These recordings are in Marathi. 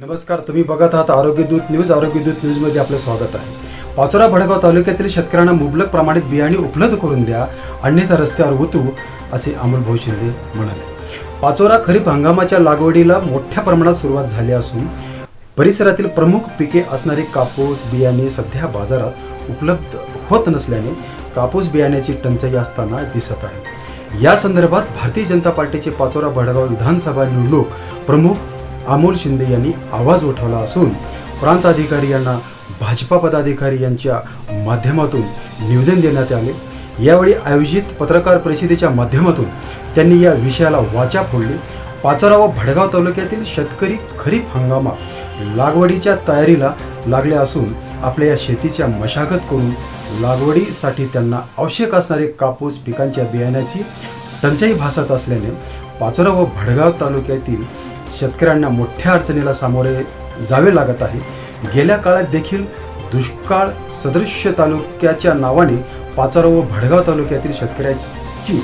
नमस्कार तुम्ही बघत आहात आरोग्य दूत न्यूज. आरोग्यदूत न्यूजमध्ये आपलं स्वागत आहे. पाचोरा भडगाव तालुक्यातील शेतकऱ्यांना मुबलक प्रमाणात बियाणे उपलब्ध करून द्या अन्यथा रस्त्यावर उतरू असे अमोल भाऊ शिंदे म्हणाले. पाचोरा खरीप हंगामाच्या लागवडीला मोठ्या प्रमाणात सुरुवात झाली असून परिसरातील प्रमुख पिके असणारे कापूस बियाणे सध्या बाजारात उपलब्ध होत नसल्याने कापूस बियाण्याची टंचाई असताना दिसत आहे. या संदर्भात भारतीय जनता पार्टीचे पाचोरा भडगाव विधानसभा निवडणूक प्रमुख अमोल शिंदे यांनी आवाज उठवला असून प्रांताधिकारी यांना भाजपा पदाधिकारी यांच्या माध्यमातून निवेदन देण्यात आले. यावेळी आयोजित पत्रकार परिषदेच्या माध्यमातून त्यांनी या विषयाला वाचा फोडली. पाचोरा व भडगाव तालुक्यातील शेतकरी खरीप हंगामा लागवडीच्या तयारीला लागले असून आपल्या या शेतीच्या मशागत करून लागवडीसाठी त्यांना आवश्यक असणारे कापूस पिकांच्या बियाण्याची टंचाई भासत असल्याने पाचोरा व भडगाव तालुक्यातील शेतकऱ्यांना मोठ्या अडचणीला सामोरे जावे लागत आहे. गेल्या काळात देखील दुष्काळ सदृश्य तालुक्याच्या नावाने पाचारा व भडगाव तालुक्यातील शेतकऱ्याची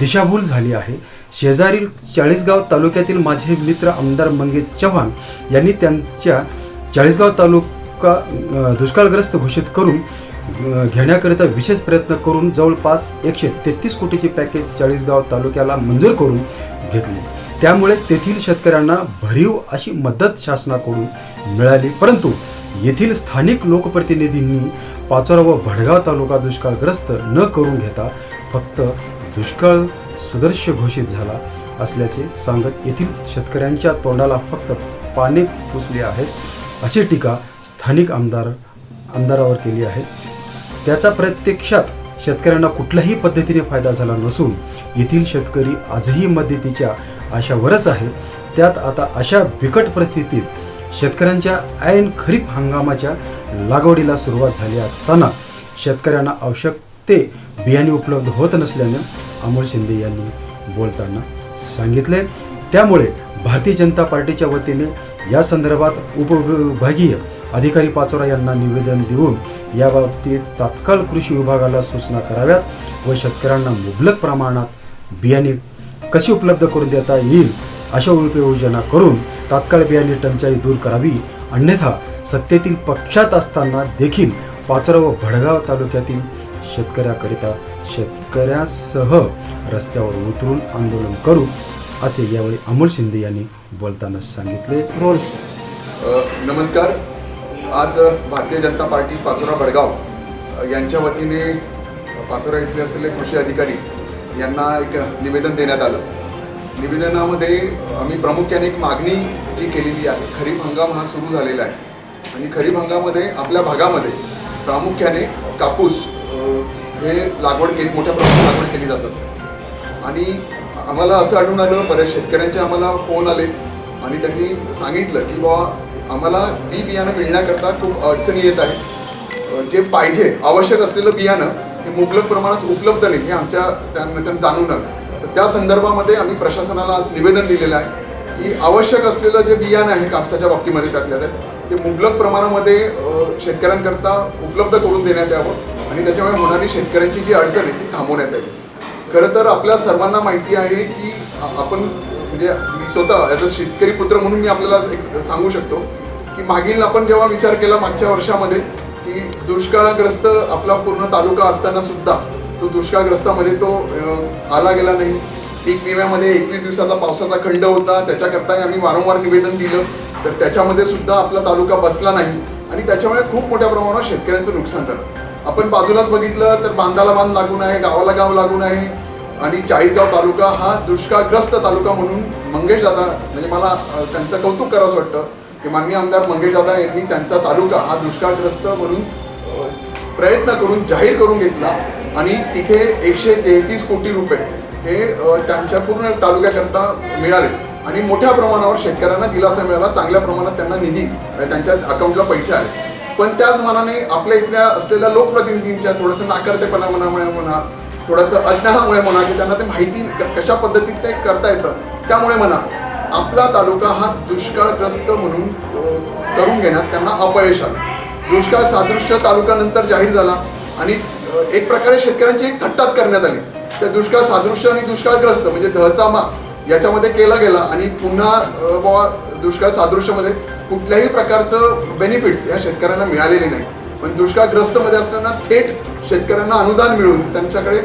दिशाभूल झाली आहे. शेजारील चाळीसगाव तालुक्यातील माझे मित्र आमदार मंगेश चव्हाण यांनी त्यांच्या चाळीसगाव तालुका दुष्काळग्रस्त घोषित करून घेण्याकरिता विशेष प्रयत्न करून जवळपास एकशे तेहतीस कोटीचे पॅकेज चाळीसगाव तालुक्याला मंजूर करून घेतले. त्यामुळे तेथील शेतकऱ्यांना भरीव अशी मदत शासनाकडून मिळाली. परंतु येथील स्थानिक लोकप्रतिनिधींनी पाचोरा व भडगाव तालुका दुष्काळग्रस्त न करून घेता फक्त दुष्काळ सुदर्श घोषित झाला असल्याचे सांगत येथील शेतकऱ्यांच्या तोंडाला फक्त पाने पुसली आहेत अशी टीका स्थानिक आमदार आमदारावर केली आहे. त्याचा प्रत्यक्षात शेतकऱ्यांना कुठल्याही पद्धतीने फायदा झाला नसून येथील शेतकरी आजही मदतीच्या आशावरच आहे. त्यात आता अशा बिकट परिस्थितीत शेतकऱ्यांच्या ऐन खरीप हंगामाच्या लागवडीला सुरुवात झाली असताना शेतकऱ्यांना आवश्यक ते बियाणे उपलब्ध होत नसल्याने अमोल शिंदे यांनी बोलताना सांगितले. त्यामुळे भारतीय जनता पार्टीच्या वतीने या संदर्भात उपविभागीय अधिकारी पाचोरा यांना निवेदन देऊन याबाबतीत तात्काळ कृषी विभागाला सूचना कराव्यात व शेतकऱ्यांना मुबलक प्रमाणात बियाणे कशी उपलब्ध करून देता येईल अशा उपाययोजना करून तात्काळ बियाणे टंचाई दूर करावी अन्यथा सत्तेतील पक्षात असताना देखील पाचोरा व भडगाव तालुक्यातील शेतकऱ्याकरिता शेतकऱ्यासह रस्त्यावर उतरून आंदोलन करू असे यावेळी अमोल शिंदे यांनी बोलताना सांगितले. रोल नमस्कार. आज भारतीय जनता पार्टी पाचोरा भडगाव यांच्या वतीने पाचोरा इथले असलेले कृषी अधिकारी यांना एक निवेदन देण्यात आलं. निवेदनामध्ये आम्ही प्रामुख्याने एक मागणी जी केलेली आहे खरीप हंगाम हा सुरू झालेला आहे. आणि खरीप हंगामामध्ये आपल्या भागामध्ये प्रामुख्याने कापूस हे लागवड केली मोठ्या प्रमाणात लागवड केली जात असते. आणि आम्हाला असं आढळून आलं बऱ्याच शेतकऱ्यांचे आम्हाला फोन आले आणि त्यांनी सांगितलं की बाबा आम्हाला बी बियाणं मिळण्याकरता खूप अडचणी येत आहे जे पाहिजे आवश्यक असलेलं बियाणं हे मुबलक प्रमाणात उपलब्ध नाही हे आमच्या त्यांना त्यांना जाणून आलं. तर त्या संदर्भामध्ये आम्ही प्रशासनाला आज निवेदन दिलेलं आहे की आवश्यक असलेलं जे बियाणं आहे कापसाच्या बाबतीमध्ये त्यातल्या त्यात ते मुबलक प्रमाणामध्ये शेतकऱ्यांकरता उपलब्ध करून देण्यात यावं आणि त्याच्यामुळे होणारी शेतकऱ्यांची जी अडचण आहे ती थांबवण्यात यावी. खरं तर आपल्या सर्वांना माहिती आहे की आपण म्हणजे मी स्वतः ॲज अ शेतकरी पुत्र म्हणून मी आपल्याला एक सांगू शकतो की मागील आपण जेव्हा विचार केला मागच्या वर्षामध्ये की दुष्काळग्रस्त आपला पूर्ण तालुका असताना सुद्धा तो दुष्काळग्रस्तामध्ये तो आला गेला नाही. पीक विम्यामध्ये एकवीस दिवसाचा पावसाचा खंड होता. त्याच्याकरताही आम्ही वारंवार निवेदन दिलं. तर त्याच्यामध्ये सुद्धा आपला तालुका बसला नाही. आणि त्याच्यामुळे खूप मोठ्या प्रमाणावर शेतकऱ्यांचं नुकसान झालं. आपण बाजूलाच बघितलं तर बांधाला बांध लागून आहे गावाला गाव लागून आहे आणि चाळीसगाव तालुका हा दुष्काळग्रस्त तालुका म्हणून मंगेश दादा म्हणजे मला त्यांचं कौतुक करावं वाटतं. की माननीय आमदार मंगेशदादा यांनी त्यांचा तालुका हा दुष्काळग्रस्त म्हणून प्रयत्न करून जाहीर करून घेतला आणि तिथे एकशे तेहतीस कोटी रुपये हे त्यांच्या पूर्ण तालुक्याकरता मिळाले. आणि मोठ्या प्रमाणावर शेतकऱ्यांना दिलासा मिळाला चांगल्या प्रमाणात त्यांना निधी त्यांच्या अकाउंटला पैसे आले. पण त्याच मनाने आपल्या इथल्या असलेल्या लोकप्रतिनिधींच्या थोडंसं नाकर्तेपणामुळे म्हणा थोडंसं अज्ञानामुळे म्हणा की त्यांना ते माहिती क- कशा पद्धतीत ते करता येतं त्यामुळे म्हणा आपला तालुका हा दुष्काळग्रस्त म्हणून करून घेण्यात त्यांना अपयश आलं. दुष्काळ सादृश्य तालुका नंतर जाहीर झाला आणि एक प्रकारे शेतकऱ्यांची एक थट्टाच करण्यात आली. त्या दुष्काळ सादृश्य आणि दुष्काळग्रस्त म्हणजे धचा मा याच्यामध्ये केला गेला आणि पुन्हा बाबा दुष्काळ सादृश्यामध्ये कुठल्याही प्रकारचं बेनिफिट्स या शेतकऱ्यांना मिळालेले नाही. पण दुष्काळग्रस्तमध्ये असताना थेट शेतकऱ्यांना अनुदान मिळून त्यांच्याकडे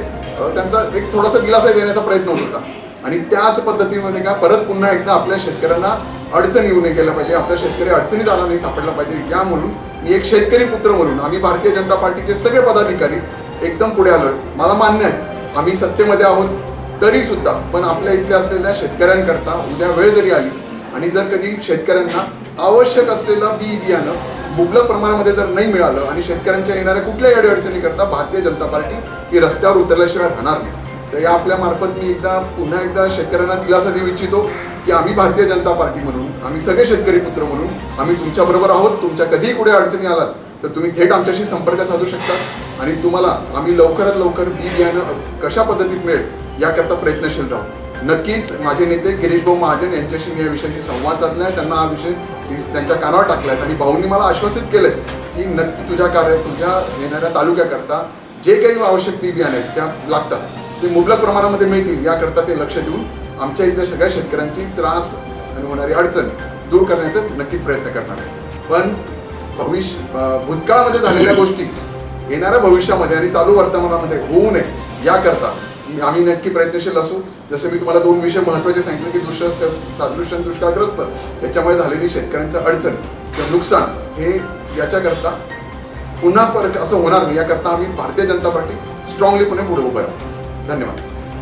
त्यांचा एक थोडासा दिलासा देण्याचा प्रयत्न होत होता. आणि त्याच पद्धतीमध्ये का परत पुन्हा एकदा आपल्या शेतकऱ्यांना अडचण येऊ नये केलं पाहिजे. आपल्या शेतकरी अडचणीत आला नाही सापडला पाहिजे. या म्हणून मी एक शेतकरी पुत्र म्हणून आम्ही भारतीय जनता पार्टीचे सगळे पदाधिकारी एकदम पुढे आलोय. मला मान्य आहे आम्ही सत्तेमध्ये आहोत तरी सुद्धा पण आपल्या इथल्या असलेल्या शेतकऱ्यांकरता उद्या वेळ जरी आली आणि जर कधी शेतकऱ्यांना आवश्यक असलेलं बी बियाणं मुबलक प्रमाणामध्ये जर नाही मिळालं आणि शेतकऱ्यांच्या येणाऱ्या कुठल्याही अडचणी करता भारतीय जनता पार्टी ही रस्त्यावर उतरल्याशिवाय राहणार नाही. तर या आपल्यामार्फत मी एकदा पुन्हा एकदा शेतकऱ्यांना दिलासा देऊ इच्छितो की आम्ही भारतीय जनता पार्टी म्हणून आम्ही सगळे शेतकरी पुत्र म्हणून आम्ही तुमच्याबरोबर आहोत तुमच्या कधीही कुठे अडचणी आलात तर तुम्ही थेट आमच्याशी संपर्क साधू शकता. आणि तुम्हाला आम्ही लवकरात लवकर बी बियाणं कशा पद्धतीत मिळेल याकरता प्रयत्नशील राहू. नक्कीच माझे नेते गिरीश भाऊ महाजन यांच्याशी मी या विषयाशी संवाद साधलाय. त्यांना हा विषय मी त्यांच्या कानावर टाकलाय. आणि भाऊंनी मला आश्वासित केलंय की नक्की तुझ्या कार्य तुझ्या येणाऱ्या तालुक्याकरता जे काही आवश्यक बी बियाणं आहेत त्या लागतात. ते मुबलक प्रमाणामध्ये मिळतील याकरता ते लक्ष देऊन आमच्या इथल्या सगळ्या शेतकऱ्यांची त्रास आणि होणारी अडचण दूर करण्याचा नक्कीच प्रयत्न करणार आहे. पण भविष्य भूतकाळामध्ये झालेल्या गोष्टी येणाऱ्या भविष्यामध्ये आणि चालू वर्तमानामध्ये होऊ नये याकरता आम्ही नक्की प्रयत्नशील असू. जसं मी तुम्हाला दोन विषय महत्त्वाचे सांगितले की दुष्काळ सादृश्य दुष्काळग्रस्त याच्यामुळे झालेली शेतकऱ्यांचं अडचण किंवा नुकसान हे याच्याकरता पुन्हा परत असं होणार नाही. याकरता आम्ही भारतीय जनता पार्टी स्ट्रॉंगली पुणे पुढे उभं राहू. धन्यवाद